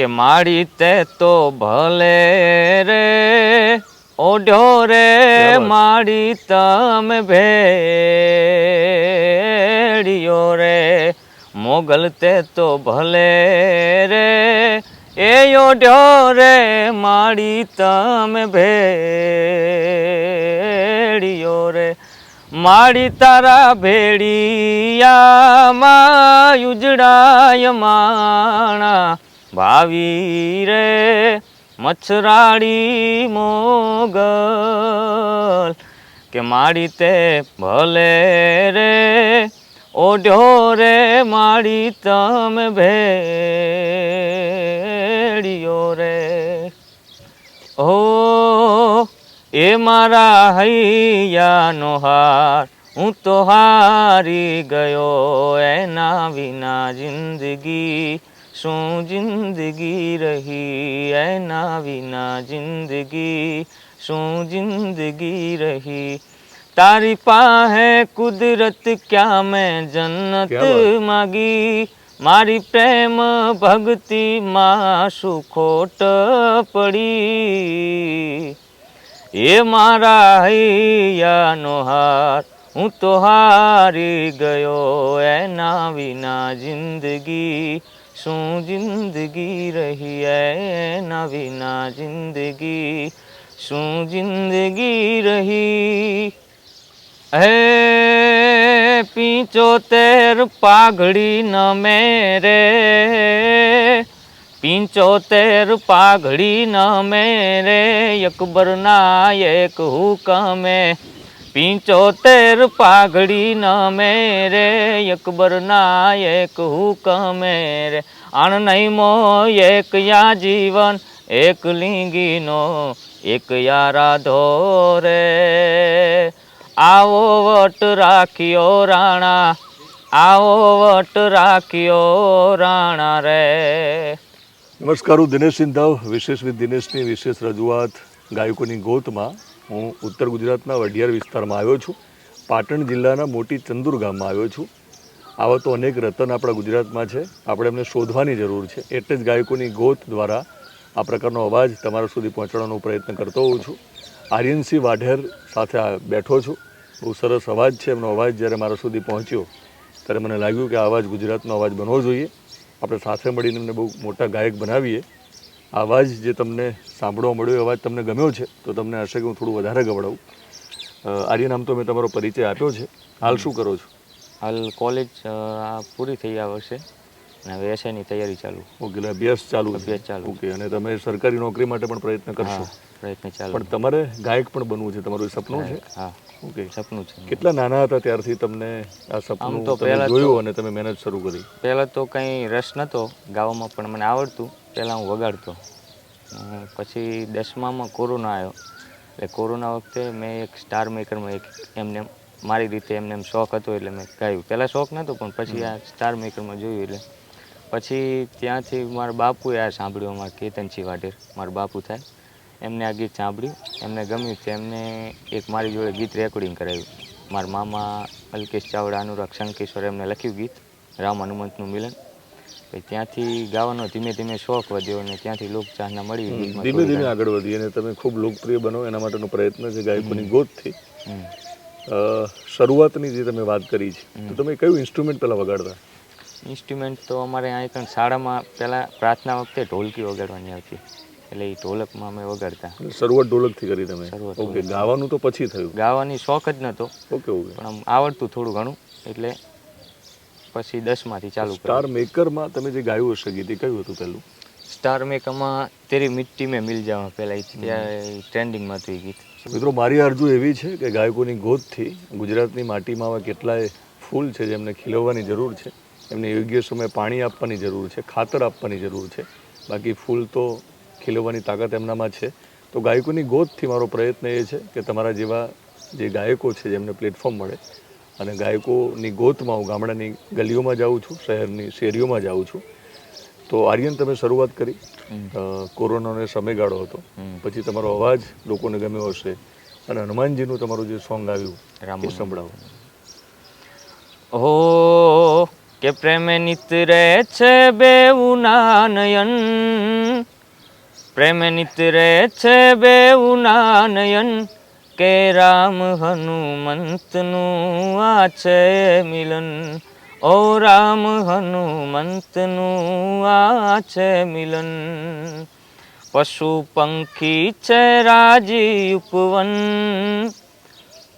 કે માડી તે તો ભલે રે ઓઢો રે. માડી તમે ભેડિયો રે મોગલ તે તો ભલે રે એ ઓઢો રે માડી તમે ભેડિયો રે માડી તારા ભેડિયામાં ઉજડાય માણા ભાવી રે મચ્છરાડી મોગલ, કે માડી તે ભલે રે ઓઢો રે માડી તમે ભેડિયો રે. ઓ, એ મારા હૈયાનો હાર, હું તો હારી ગયો એના વિના જિંદગી. શું જિંદગી રહી એના વિના જિંદગી શું જિંદગી રહી તારી પાસે કુદરત ક્યાં મેં જન્નત ક્યાં વાત? માગી મારી પ્રેમ ભક્તિ માં શું ખોટ પડી એ મારા હૈયાનો હાર હું તો હારી ગયો એના વિના જિંદગી શું જિંદગી રહી એના વિના જિંદગી શું જિંદગી રહી હે પિંચોતેર પાઘડી ન મેરે પિંચોતેર પાઘડી ન મેરે અકબર ના એક હુકમે પિંચોતેર પાઘડી ન મેરે અકબર ના એક હુકમે રે આણ નહીં મો એક યા જીવન, એક લિંગીનો, એક યારા ધોરે આવો વટ રાખ્યો રાણા, આવો વટ રાખ્યો રાણા રે. નમસ્કાર હું દિનેશ સિંધાવ, વિશેષ વિથ દિનેશની વિશેષ રજૂઆત ગાયકોની ગોતમાં. હું ઉત્તર ગુજરાતના વઢિયાર વિસ્તારમાં આવ્યો છું. પાટણ જિલ્લાના મોટી ચંદુર ગામમાં આવ્યો છું. આવા તો અનેક રતન આપણા ગુજરાતમાં છે. આપણે એમને શોધવાની જરૂર છે. એટલે જ ગાયકોની ગોત દ્વારા આ પ્રકારનો અવાજ તમારા સુધી પહોંચાડવાનો પ્રયત્ન કરતો હોઉં છું. આર્યનસિંહ વાઢેર સાથે બેઠો છું. બહુ સરસ અવાજ છે. એમનો અવાજ જ્યારે મારા સુધી પહોંચ્યો, ત્યારે મને લાગ્યું કે આ અવાજ ગુજરાતનો અવાજ બનવો જોઈએ. આપણે સાથે મળીને એમને બહુ મોટા ગાયક બનાવીએ. અવાજ જે તમને સાંભળવા મળ્યો એ અવાજ તમને ગમ્યો છે તો તમને હશે કે હું થોડું વધારે ગવડાવું આર્ય નામ તો મેં તમારો પરિચય આપ્યો છે. હાલ શું કરો છો? હાલ કોલેજ આ પૂરી થઈ આ વર્ષે અને હવે એસઆઈની તૈયારી ચાલુ. ઓકે એટલે અભ્યાસ ચાલુ. અભ્યાસ ચાલુ. ઓકે અને તમે સરકારી નોકરી માટે પણ પ્રયત્ન કરશો? પ્રયત્ન ચાલુ. પણ તમારે ગાયક પણ બનવું છે તમારું સપનું છે? હા. ઓકે. સપનું છે. કેટલા નાના હતા ત્યારથી તમને આ સપનું તો પહેલાં પહેલા જોયું અને તમે મહેનત શરૂ કરી? પહેલાં તો કંઈ રસ નહોતો ગાવામાં પણ મને આવડતું. પહેલાં હું વગાડતો. પછી દસમામાં કોરોના આવ્યો. એટલે કોરોના વખતે મેં એક સ્ટાર મેકરમાં એક એમને મારી રીતે એમને એમ શોખ હતો એટલે મેં ગાયું. પહેલાં શોખ નહોતો પણ પછી આ સ્ટાર મેકરમાં જોયું એટલે. પછી ત્યાંથી મારા બાપુએ આ સાંભળ્યું, અમારા કેતનસિંહ વાઢેર, મારા બાપુ થાય. એમને આ ગીત સાંભળ્યું. એમને ગમ્યું તેમને એક મારી જોડે ગીત રેકોર્ડિંગ કરાવ્યું મારા મામા અલ્કેશ ચાવડા, અનુરાગ શંકેશ્વર એમને લખ્યું ગીત, રામ હનુમંતનું મિલન. પછી ત્યાંથી ગાવાનો ધીમે ધીમે શોખ વધ્યો અને ત્યાંથી લોકચાહના મળી ધીમે ધીમે આગળ વધી અને તમે ખૂબ લોકપ્રિય બનો એના માટેનો પ્રયત્ન છે ગાયકોની ગોતથી શરૂઆતની જે તમે વાત કરી છે તો તમે કયું ઇન્સ્ટ્રુમેન્ટ પહેલાં વગાડતા? ઇન્સ્ટ્રુમેન્ટ તો અમારે અહીં પણ શાળામાં પહેલાં પ્રાર્થના વખતે ઢોલકી વગાડવાની આવતી એટલે એ ઢોલકમાં અમે વગાડતા. શરૂઆત ઢોલકથી કરી તમે? ઓકે ગાવાનું તો પછી થયું. ગાવાની શોખ જ નહોતો. Okay okay. પણ આમ આવડતું થોડું ઘણું. એટલે પછી દસમાંથી ચાલુ સ્ટાર મેકરમાં તમે જે ગાયું હશે ગીત એ કયું હતું પહેલું? સ્ટાર મેકરમાં તેરી મિટ્ટી મેં મિલ જાવા પહેલાં ત્યાં ટ્રેન્ડિંગમાં હતું એ ગીત. મિત્રો મારી અરજુ એવી છે કે ગાયકોની ગોદથી ગુજરાતની માટીમાં આવા કેટલાય ફૂલ છે જેમને ખીલવવાની જરૂર છે. એમને યોગ્ય સમયે પાણી આપવાની જરૂર છે ખાતર આપવાની જરૂર છે. બાકી ફૂલ તો ખીલવવાની તાકાત એમનામાં છે. તો ગાયકોની ગોદથી મારો પ્રયત્ન એ છે કે તમારા જેવા જે ગાયકો છે જેમને પ્લેટફોર્મ મળે અને ગાયકોની ગોતમાં હું ગામડાની ગલીઓમાં જાઉં છું શહેરની શેરીઓમાં જાઉં છું. તો આર્યન તમે શરૂઆત કરી. કોરોનાનો સમયગાળો હતો. પછી તમારો અવાજ લોકોને ગમ્યો હશે અને હનુમાનજીનું તમારું જે સોંગ આવ્યું રામ સંભળાવો. ઓ કે પ્રેમે નિતરે છે બેઉના નયન પ્રેમે નિતરે છે બેઉના નયન કે રામ હનુમંતનું આ છે મિલન. ઓ રામ હનુમંતનું આ છે મિલન. પશુ પંખી છે રાજી ઉપવન.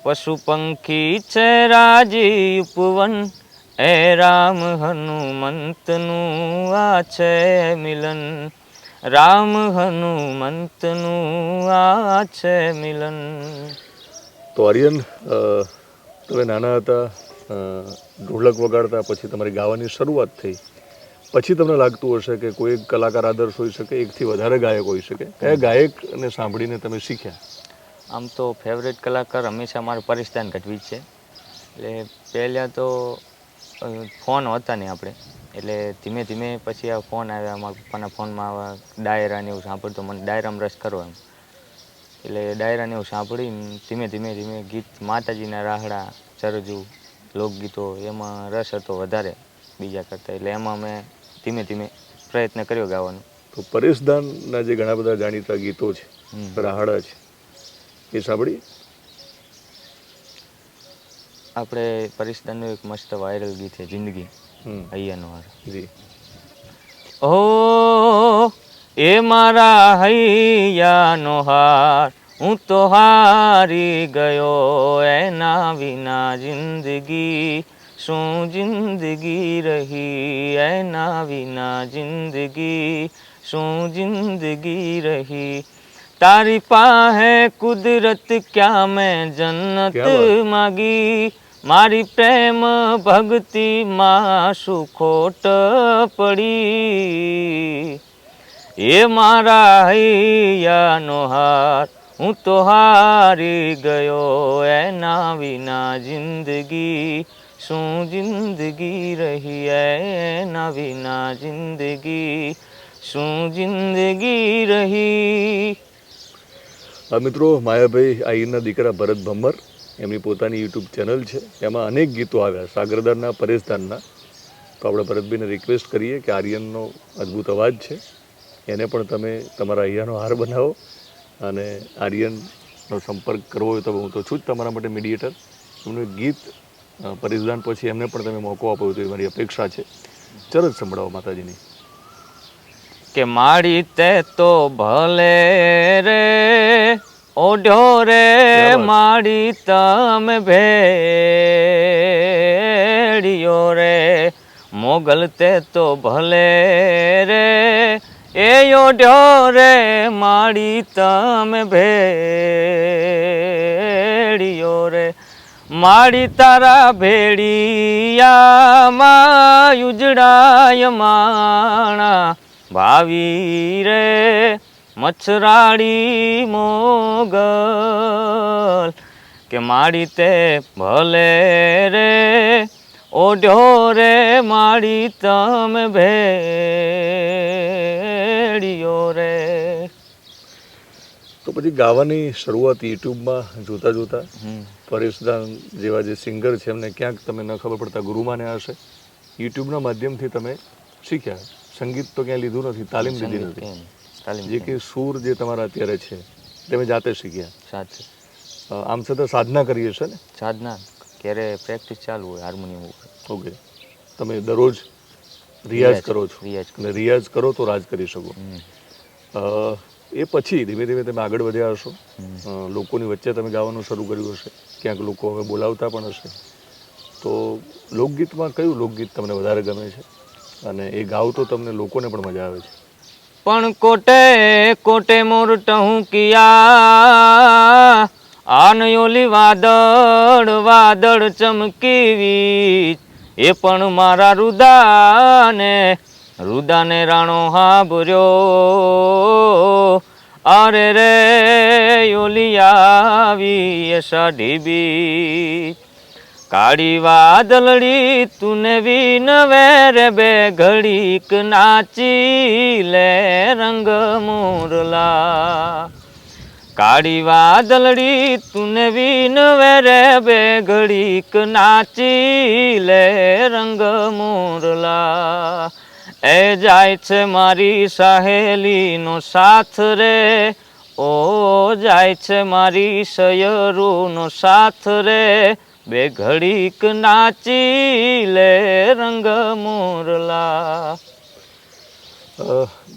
પશુ પંખી છે રાજી ઉપવન. એ રામ હનુમંતનું આ છે મિલન. રામ હનુમંતનું આ છે મિલન. તો આર્યન તમે નાના હતા ઢોલક વગાડતા પછી તમારી ગાવાની શરૂઆત થઈ. પછી તમને લાગતું હશે કે કોઈ એક કલાકાર આદર્શ હોઈ શકે એકથી વધારે ગાયક હોઈ શકે. કયા ગાયકને સાંભળીને તમે શીખ્યા? આમ તો ફેવરેટ કલાકાર હંમેશા મારું પરિસ્તાન ગઢવી છે. એટલે પહેલાં તો ફોન હતા નહીં આપણે. એટલે ધીમે ધીમે પછી આ ફોન આવ્યા મારા પપ્પાના ફોનમાં આવા ડાયરા ને એવું સાંભળતો મને ડાયરામાં રસ કરો એમ. એટલે ડાયરાને એવું સાંભળીને ધીમે ધીમે ધીમે ગીત માતાજીના રાહડા ચરજુ લોકગીતો એમાં રસ હતો વધારે બીજા કરતાં. એટલે એમાં મેં ધીમે ધીમે પ્રયત્ન કર્યો ગાવાનો. તો પરેશદાનના જે ઘણા બધા જાણીતા ગીતો છે રાહડા છે એ સાંભળી આપણે પરિસ્તાનનું એક મસ્ત વાયરલ ગીત છે જિંદગી. હૈયાનો જી. ઓ એ મારા હૈયાનો હાર હું તો હારી ગયો એના વિના જિંદગી શું જિંદગી રહી એના વિના જિંદગી શું જિંદગી રહી? તારી પાહે કુદરત ક્યાં મેં જન્નત માગી? મારી પ્રેમ ભક્તિ માં શું ખોટ પડી. એ મારા હૈયાનો હાર, હું તો હારી ગયો એના વિના જિંદગી. શું જિંદગી રહી એના વિના જિંદગી? શું જિંદગી રહી? મિત્રો માયાભાઈ આઈના દીકરા ભરત ભમ્મર એમની પોતાની યુટ્યુબ ચેનલ છે. એમાં અનેક ગીતો આવ્યા. સાગરદાનના પરેશદારના તો આપણે ભરતભાઈને રિક્વેસ્ટ કરીએ કે આર્યનનો અદ્ભુત અવાજ છે. એને પણ તમે તમારા અહીંયાનો હાર બનાવો અને આર્યનનો સંપર્ક કરવો હોય તો હું તો છું જ તમારા માટે મીડિયેટર એમનું ગીત પરેશદાન પછી એમને પણ તમે મોકો આપો તો એ મારી અપેક્ષા છે. ચરજ સંભળાવો માતાજીની. કે મારી તે તો ભલે રે ઓઢ્યો રે? માડી તમે ભેડિયો રે. મોગલ તે તો ભલે રે. એ ઓઢો રે માડી તમ ભેડિયો રે. માડી તારા ભેડિયામાં ઉજડાય માણા ભાવી રે. મચ્છરાડી મોગલ કે માડી તે ભલે રે ઓઢ્યો રે માડી તમે ભેડિયો રે. તો પછી ગાવાની શરૂઆત યુટ્યુબમાં જોતા જોતા હમ. પરેશદાન જેવા જે સિંગર છે એમને ક્યાંક તમે ન ખબર પડતા ગુરુ માન્યા હશે. યુટ્યુબના માધ્યમથી તમે શીખ્યા. સંગીત તો ક્યાંય લીધું નથી તાલીમ લીધી નથી. જે કે સૂર જે તમારા અત્યારે છે તમે જાતે શીખ્યા. સાચું. આમ છતાં સાધના કરીએ છે ને? સાધના. ક્યારે પ્રેક્ટિસ ચાલુ હોય હાર્મોનિયમ ઉપર ઓકે. તમે દરરોજ રિયાઝ કરો છો. અને રિયાઝ કરો તો રાજ કરી શકો. એ પછી ધીમે ધીમે તમે આગળ વધ્યા હશો. લોકોની વચ્ચે તમે ગાવાનું શરૂ કર્યું હશે. ક્યાંક લોકો હવે બોલાવતા પણ હશે. તો લોકગીતમાં કયું લોકગીત તમને વધારે ગમે છે? અને એ ગાવ તો તમને લોકોને પણ મજા આવે છે. પણ કોટે કોટે મોર ટહુકિયા આનયોલી વાદળ વાદળ ચમકીવી. એ પણ મારા રુદાને રુદાને રાણો હાબર્યો અરે રે, ઓલી આવી સાઢી બી. કાળી વાદળડી તુને વિનવે રે બે ઘડીક નાચી લે રંગ મોરલા. કાળી વાદળડી તુને વિનવે રે બે ઘડીક નાચી લે રંગ મોરલા. એ જાય છે મારી સહેલીનો સાથ રે, ઓ જાય છે મારી સયરૂનો સાથ રે. બે ઘડીક નાચી લે રંગ મોરલા.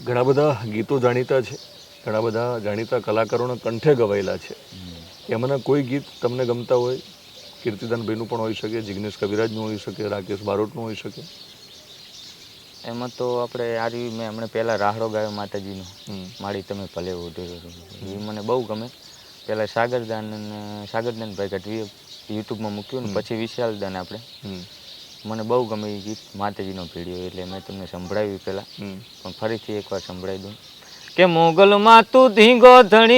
ઘણા બધા ગીતો જાણીતા છે. ઘણા બધા જાણીતા કલાકારોના કંઠે ગવાયેલા છે. એમાંના કોઈ ગીત તમને ગમતા હોય? કીર્તિદાનભાઈનું પણ હોઈ શકે જિગ્નેશ કવિરાજનું હોઈ શકે રાકેશ બારોટનું હોઈ શકે? એમાં તો આપણે આર્યું મેં હમણાં પહેલાં રાહડો ગાયો માતાજીનો. માળી તમે ભલે ઉધેરો એ મને બહુ ગમે. પહેલાં સાગરદાન અને સાગરદાન ભાઈ ગઢવીએ યુટ્યુબમાં મૂક્યું ને પછી વિશાલદાન આપણે. હમ. મને બહુ ગમે એ ગીત માતાજીનો ભીડિયો એટલે મેં તમને સંભળાવ્યું પહેલાં. પણ ફરીથી એકવાર સંભળાવી દઉં. કે મોગલમાં તું ધીંગો ધણી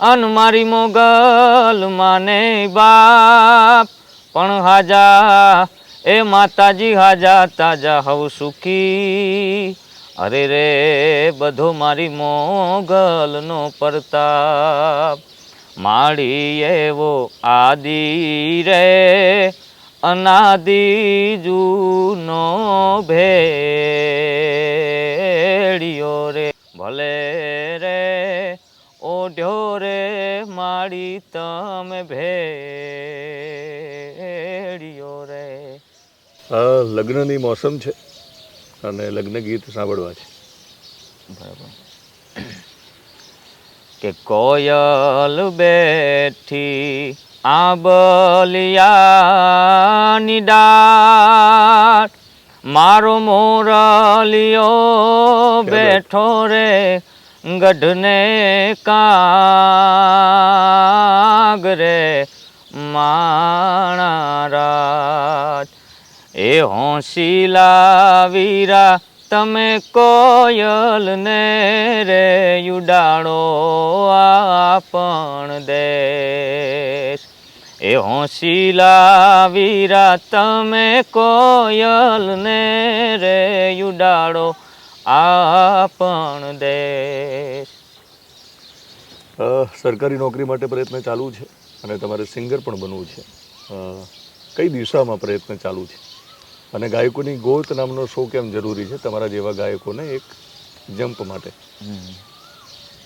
અન મારી મોગલ માને બાપ. પણ હાજા એ માતાજી હાજા તાજા હવ સુખી. અરે રે બધો મારી મોગલનો પ્રતાપ. માળી એવો આદિ રે અનાદિ જૂનો ભેડિયો રે. ભલે રે ઓઢ્યો રે માળી તમે ભેડિયો રે. લગ્નની મોસમ છે અને લગ્ન ગીત સાંભળવા છે. બરાબર. કે કોયલ બેઠી આંબલિયાની ડાટ મારો મોરલિયો બેઠો રે ગઢને કાગરે માણારાજ. એ હોંશીલા વીરા તમે કોયલને રે યુડાડો આપણ દેશ. એ હોંશીલા વીરા, તમે કોયલને રે ઉડાડો આપણ દેશ. સરકારી નોકરી માટે પ્રયત્ન ચાલુ છે અને તમારે સિંગર પણ બનવું છે. કઈ દિશામાં પ્રયત્ન ચાલુ છે? અને ગાયકોની ગોત નામનો શો કેમ જરૂરી છે? તમારા જેવા ગાયકોને એક જમ્પ માટે.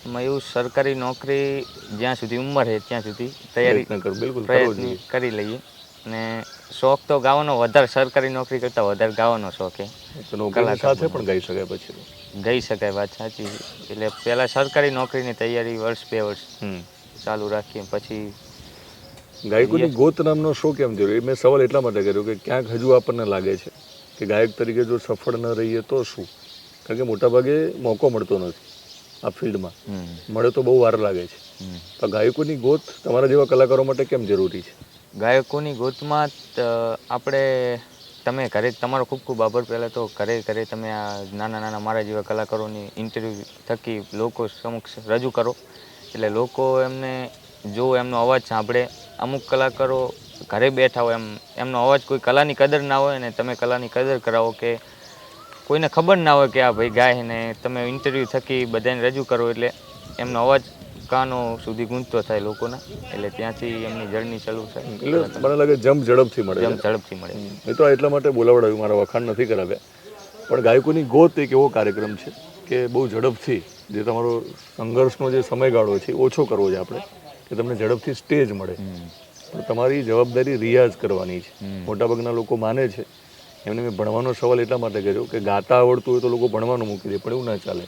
એમાં એવું સરકારી નોકરી જ્યાં સુધી ઉંમર છે ત્યાં સુધી તૈયારી બિલકુલ પ્રયત્ન કરી લઈએ. અને શોખ તો ગાવાનો વધારે સરકારી નોકરી કરતાં વધારે ગાવાનો શોખ છે સાથે પણ ગાઈ શકાય પછી. ગઈ શકાય વાત સાચી. એટલે પહેલાં સરકારી નોકરીની તૈયારી વર્ષ બે વર્ષ હમ. ચાલુ રાખીએ પછી ગાયકોની ગોત નામનો શો કેમ જરૂરી મેં સવાલ એટલા માટે કર્યો કે ક્યાંક હજુ આપણને લાગે છે કે ગાયક તરીકે જો સફળ ન રહીએ તો શું? કારણ કે મોટાભાગે મોકો મળતો નથી આ ફિલ્ડમાં. મળે તો બહુ વાર લાગે છે. તો ગાયકોની ગોત તમારા જેવા કલાકારો માટે કેમ જરૂરી છે? ગાયકોની ગોતમાં આપણે તમે ઘરે તમારો ખૂબ ખૂબ આભાર. પહેલાં તો ઘરે ઘરે તમે આ નાના નાના મારા જેવા કલાકારોની ઇન્ટરવ્યૂ થકી લોકો સમક્ષ રજૂ કરો. એટલે લોકો એમને જો એમનો અવાજ સાંભળે અમુક કલાકારો ઘરે બેઠા હોય એમ એમનો અવાજ કોઈ કલાની કદર ના હોય ને તમે કલાની કદર કરાવો કે કોઈને ખબર ના હોય કે આ ભાઈ ગાય ને તમે ઇન્ટરવ્યૂ થકી બધાને રજૂ કરો એટલે એમનો અવાજ કાનો સુધી ગૂંજતો થાય લોકોના એટલે ત્યાંથી એમની જર્ની ચાલુ થાય. એટલે મને લાગે જમ ઝડપથી મળે જમ ઝડપથી મળે એ તો એટલા માટે બોલાવડાવ્યું મારા વખાણ નથી કરાવ્યા. પણ ગાયકોની ગોત એક એવો કાર્યક્રમ છે કે બહુ ઝડપથી જે તમારો સંઘર્ષનો જે સમયગાળો છે ઓછો કરવો છે આપણે. કે તમને ઝડપથી સ્ટેજ મળે. પણ તમારી જવાબદારી રિયાઝ કરવાની છે. મોટાભાગના લોકો માને છે. એમને મેં ભણવાનો સવાલ એટલા માટે કર્યો કે ગાતા આવડતું હોય તો લોકો ભણવાનું મૂકી દે પણ એવું ના ચાલે.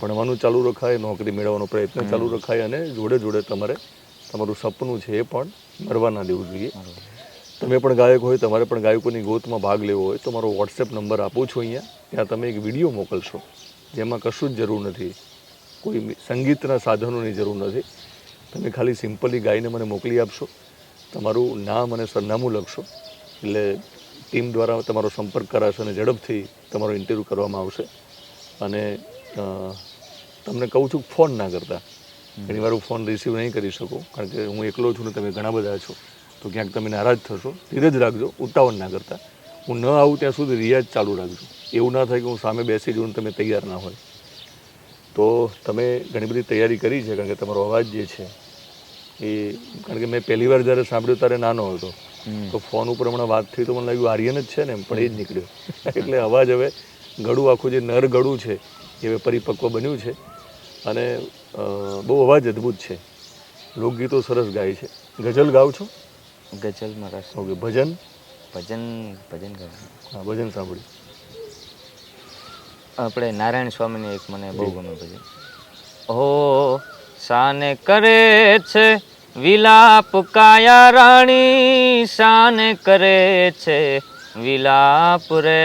ભણવાનું ચાલુ રખાય નોકરી મેળવવાનો પ્રયત્ન ચાલુ રખાય અને જોડે જોડે તમારે તમારું સપનું છે એ પણ મરવા ના દેવું જોઈએ. તમે પણ ગાયક હોય તમારે પણ ગાયકોની ગોતમાં ભાગ લેવો હોય તો મારો વોટ્સએપ નંબર આપું છું અહીંયા. ત્યાં તમે એક વીડિયો મોકલશો જેમાં કશું જ જરૂર નથી. કોઈ સંગીતના સાધનોની જરૂર નથી. તમે ખાલી સિમ્પલી ગાઈને મને મોકલી આપશો તમારું નામ અને સરનામું લખશો એટલે ટીમ દ્વારા તમારો સંપર્ક કરાશે અને ઝડપથી તમારો ઇન્ટરવ્યૂ કરવામાં આવશે. અને તમને કહું છું ફોન ના કરતા. ઘણી વાર હું ફોન રિસીવ નહીં કરી શકું કારણ કે હું એકલો છું ને તમે ઘણા બધા છો તો ક્યાંક તમે નારાજ થશો ધીરજ રાખજો ઉતાવળ ના કરતા. હું ન આવું ત્યાં સુધી રિયાઝ ચાલુ રાખજો. એવું ના થાય કે હું સામે બેસી જઉં તમે તૈયાર ના હોય. તો તમે ઘણી બધી તૈયારી કરી છે કારણ કે તમારો અવાજ જે છે એ કારણ કે મેં પહેલી વાર જ્યારે સાંભળ્યો ત્યારે નાનો હતો. તો ફોન ઉપર હમણાં વાત થઈ તો મને લાગ્યું આર્યન જ છે ને એમ, પણ એ જ નીકળ્યો. એટલે અવાજ હવે ગળું આખું જે નર ગળું છે એ હવે પરિપક્વ બન્યું છે. અને બહુ અવાજ અદ્ભુત છે. લોકગીતો સરસ ગાય છે. ગઝલ ગાવ છો? ગઝલ મારા ઓકે ભજન? ભજન ભજન ગાવ. હા ભજન સાંભળ્યું. આપણે નારાયણ સ્વામીની એક મને બહુ ગમે ભજન. ઓ શાને કરે છે વિલાપ કાયા રાણી શાને કરે છે વિલાપ રે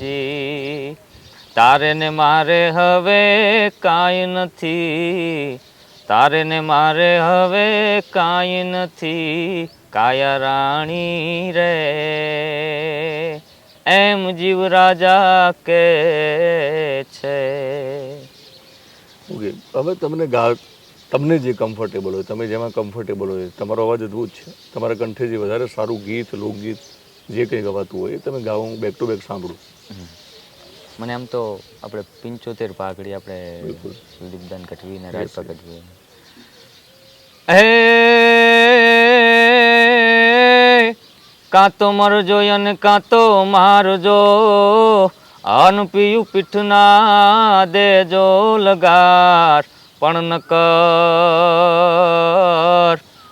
જી. તારે ને મારે હવે કાંઈ નથી, તારે ને મારે હવે કાંઈ નથી, કાયા રાણી રે. એમ જીવ રાજા કે છે. ઓકે હવે તમને ગા તમને જે કમ્ફર્ટેબલ હોય તમે જેમાં કમ્ફર્ટેબલ હોય તમારો અવાજ અદભુત છે. તમારા કંઠે જે વધારે સારું ગીત લોકગીત જે કંઈ ગવાતું હોય એ તમે ગાઓ હું બેક ટુ બેક સાંભળું મને આમ તો આપણે પિંચોતેર પાઘડી આપણે. દીપદાન કટવી ને રાજ. હે કાં તો મરજો અને કાં તો મારજો. અન પીયું પીઠના દેજો લગાર પણ નકર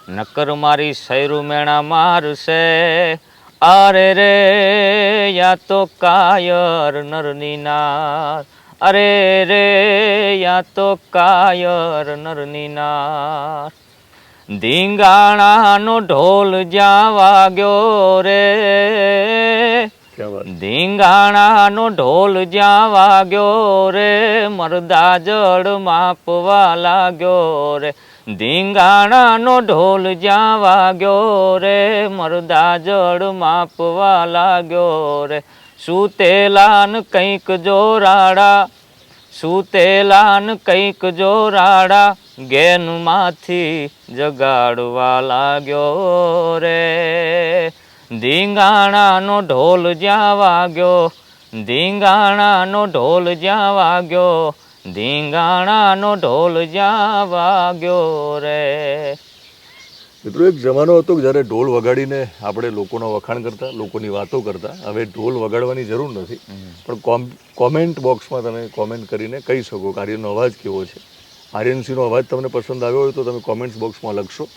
નકર મારી સૈરું મેણા મારશે. અરે રે, યા તો કાયર નરની નાર. અરે રે, યા તો કાયર નરની નાર. ધીંગાણાનો ઢોલ જ્યાં વાગ્યો રે ધીંગાણાનો ઢોલ જ્યાં વાગ્યો રે, મરદા જળ માપવા લાગ્યો રે. ધીંગાણાનો ઢોલ જ્યાં વાગ્યો રે, મરદા જળ માપવા લાગ્યો રે. સુતેલાન કંઈક જોરાડા સુતેલાન કંઈક જોરાડા ગેનમાંથી જગાડવા લાગ્યો રે. ધીંગાણાનો ઢોલ જ્યાં વાગ્યો ધીંગાણાનો ઢોલ જ્યાં વાગ્યો ધીંગાણાનો ઢોલ જ્યાં વાગ્યો રે મિત્રો એક જમાનો હતો કે જ્યારે ઢોલ વગાડીને આપણે લોકોના વખાણ કરતા લોકોની વાતો કરતા હવે ઢોલ વગાડવાની જરૂર નથી. પણ કોમ કોમેન્ટ બોક્સમાં તમે કોમેન્ટ કરીને કહી શકો કે આર્યનનો અવાજ કેવો છે. આર્યનસીનો અવાજ તમને પસંદ આવ્યો હોય તો તમે કોમેન્ટ્સ બોક્સમાં લખશો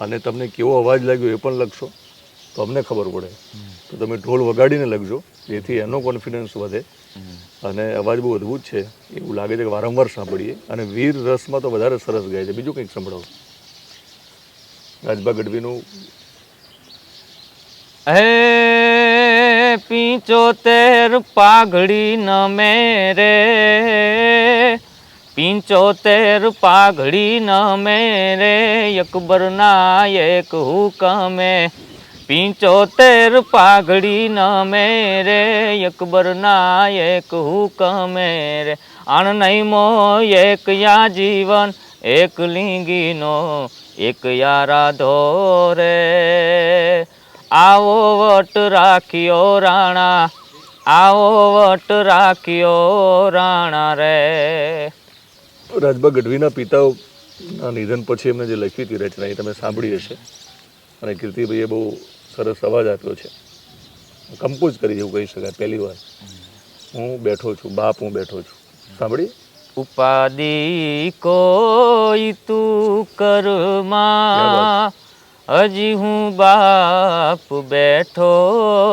અને તમને કેવો અવાજ લાગ્યો એ પણ લખશો. તો અમને ખબર પડે. તો તમે ઢોલ વગાડીને લખજો, જેથી એનો કોન્ફિડન્સ વધે. અને અવાજ બહુ અદ્ભુત છે. એવું લાગે છે કે વારંવાર સાંભળીએ. અને વીર રસમાં તો વધારે સરસ ગાય છે. બીજું કંઈક સંભળાવો. રાજભા ગઢવીનું હે પિંચોતેર પાઘડી ન મેરે પિંચોતેર પાઘડી ન મેરે અકબર ના એક હુકમે. પિંચોતેર પાઘડી ન મેરે અકબર ના એક હુકમે રે અણ નહીં મો એક યા જીવન, એક લિંગીનો, એક યારા ધોરે. આવો વટ રાખ્યો રાણા, આવો વટ રાખ્યો રાણા રે. રાજભા ગઢવીના પિતાના નિધન પછી એમને જે લખી હતી રચના એ તમે સાંભળી હશે. અને કીર્તિભાઈએ બહુ સરસ અવાજ આપ્યો છે. કમ્પોઝ કરી જેવું કહી શકાય પહેલી વાર. હું બેઠો છું બાપ હું બેઠો છું. સાંભળી? ઉપાધિ કોઈ તું કરમા. હજી હું બાપ બેઠો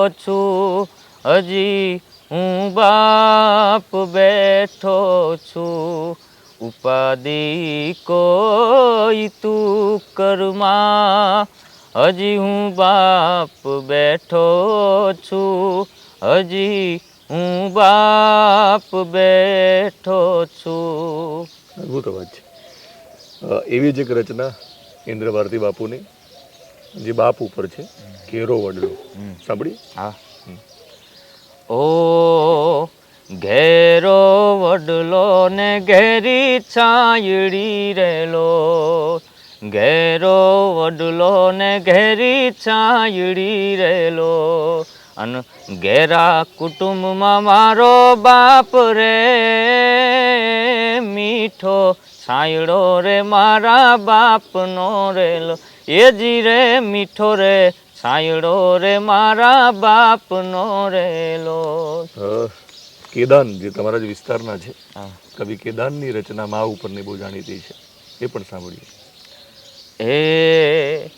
છું. હજી હું બાપ બેઠો છું. ઉપાધિ કોઈ તું કરમાં. હજી હું બાપ બેઠો છું. હજી હું બાપ બેઠો છું. અદ્ભુત અવાજ છે. એવી જ એક રચના ઇન્દ્ર ભારતી બાપુની જે બાપ ઉપર છે કેરો વડલો. સાંભળી? હા. ઓ ઘેરો વડલો ને ઘેરી છાયડી રેલો ઘેરો વડલો ને ઘેરી છાયડી રેલો અન ઘેરા કુટુંબમાં મારો બાપ રે મીઠો સાયડો રે મારા બાપનો રેલો. એ જી રે મીઠો રે સાયડો રે મારા બાપનો રેલો. કેદાન જે તમારા જ વિસ્તારના છે. કવિ કેદાનની રચના મા ઉપરની બહુ જાણીતી છે એ પણ સાંભળીએ. એ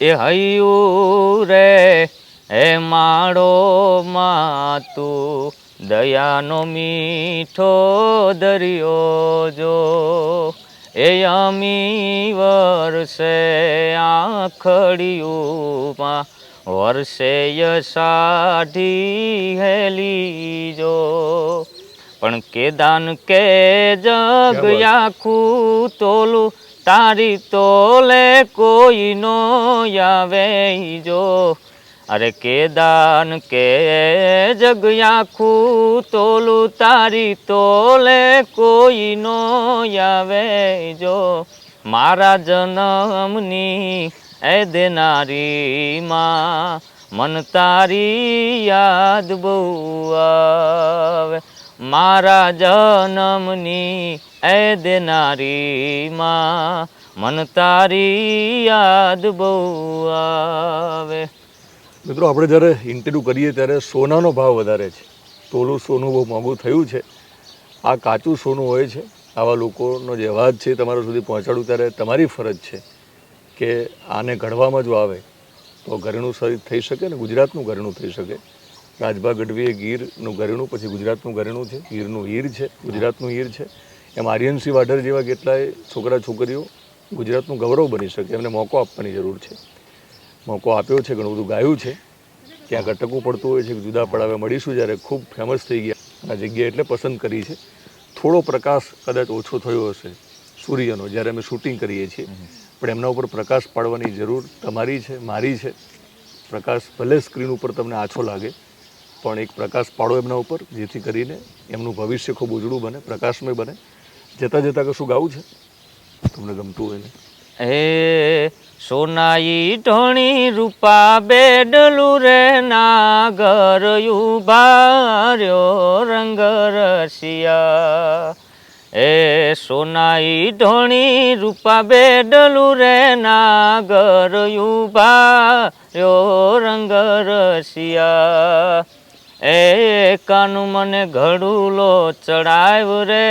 એ હૈયું રે હે માળો માં તું દયાનો મીઠો દરિયો જો. એ અમી વર્ષે આખડિયુમાં વર્ષે યસાઢી હેલી જો. પણ કેદાન કે જગ આખું તોલું તારી તોલે કોઈ નો આવે જો. અરે કેદાન કે જગ્યાખું તોલું તારી તોલે કોઈ નો આવે જો. મારા જન્મની એ દેનારી માં મન તારી યાદ બહુ મારા જન્મની એ દેનારી માં મન તારી યાદ બહુ આવે. મિત્રો, આપણે જ્યારે ઇન્ટરવ્યૂ કરીએ ત્યારે સોનાનો ભાવ વધારે છે. તોલું સોનું બહુ મોંઘું થયું છે. આ કાચું સોનું હોય છે. આવા લોકોનો જે અવાજ છે તમારા સુધી પહોંચાડવું ત્યારે તમારી ફરજ છે કે આને ઘડવામાં જો આવે તો ઘરેણું થઈ શકે ને ગુજરાતનું ઘરેણું થઈ શકે. રાજભા ગઢવી એ ગીરનું ઘરેણું, પછી ગુજરાતનું ઘરેણું છે. ગીરનું હીર છે. ગુજરાતનું હીર છે. એમ આર્યનસિંહ વાઢર જેવા કેટલાય છોકરા છોકરીઓ ગુજરાતનું ગૌરવ બની શકે એમને મોકો આપવાની જરૂર છે. મોકો આપ્યો છે ઘણું બધું ગાયું છે. ક્યાંક અટકવું પડતું હોય છે કે જુદા પડાવે મળીશું જ્યારે ખૂબ ફેમસ થઈ ગયા. આ જગ્યા એટલે પસંદ કરી છે. થોડો પ્રકાશ કદાચ ઓછો થયો હશે સૂર્યનો જ્યારે અમે શૂટિંગ કરીએ છીએ. પણ એમના ઉપર પ્રકાશ પાડવાની જરૂર તમારી છે મારી છે. પ્રકાશ ભલે સ્ક્રીન ઉપર તમને આછો લાગે પણ એક પ્રકાશ પાડો એમના ઉપર જેથી કરીને એમનું ભવિષ્ય ખૂબ ઉજળું બને પ્રકાશમય બને. જતાં જતાં કશું ગાવું છે? તમને ગમતું હોય ને? હે સોનાઈ ઢોણી રૂપા બેડલું રે નાગર ઉભાર્યો રંગ રસિયા. એ સોનાઈ ઢોણી રૂપા બેડલું રે નાગર ઉભાર્યો રંગ રસિયા. એ કાનુ મને ઘડુલો ચડાવ રે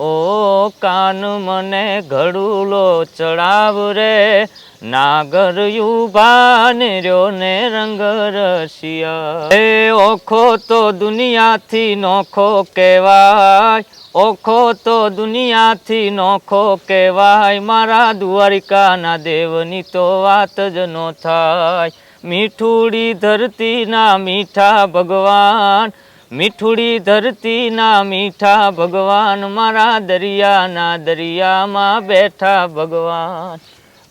ઓ કાન મને ઘડુલો ચડાવ રે નાગર યુભાન રહ્યો ને રંગ રસિયા. એ ઓખો તો દુનિયાથી નોખો કહેવાય, ઓખો તો દુનિયાથી નોખો કહેવાય, મારા દ્વારિકાના દેવની તો વાત જ નો થાય. મીઠુડી ધરતીના મીઠા ભગવાન મીઠુડી ધરતીના મીઠા ભગવાન, મારા દરિયાના દરિયામાં બેઠા ભગવાન.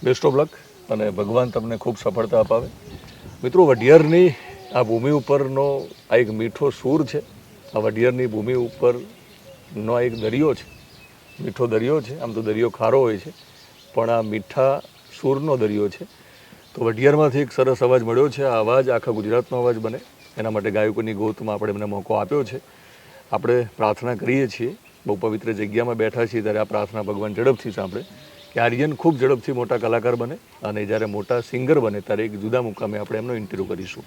બેસ્ટ ઓફ લક અને ભગવાન તમને ખૂબ સફળતા અપાવે. મિત્રો, વઢિયારની આ ભૂમિ ઉપરનો આ એક મીઠો સૂર છે. આ વઢિયારની ભૂમિ ઉપરનો આ એક દરિયો છે. મીઠો દરિયો છે, આમ તો દરિયો ખારો હોય છે, પણ આ મીઠા સૂરનો દરિયો છે. તો વઢિયારમાંથી એક સરસ અવાજ મળ્યો છે, આ અવાજ આખા ગુજરાતનો અવાજ બને. એના માટે ગાયકોની ગોતમાં આપણે એમને મોકો આપ્યો છે. આપણે પ્રાર્થના કરીએ છીએ, બહુ પવિત્ર જગ્યામાં બેઠા છીએ ત્યારે આ પ્રાર્થના ભગવાન ઝડપથી સાંભળે કે આર્યન ખૂબ ઝડપથી મોટા કલાકાર બને અને જ્યારે મોટા સિંગર બને ત્યારે એક જુદા મુકામે આપણે એમનો ઇન્ટરવ્યૂ કરીશું.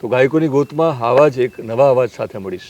તો ગાયકોની ગોતમાં આવા જ એક નવા અવાજ સાથે મળીશ.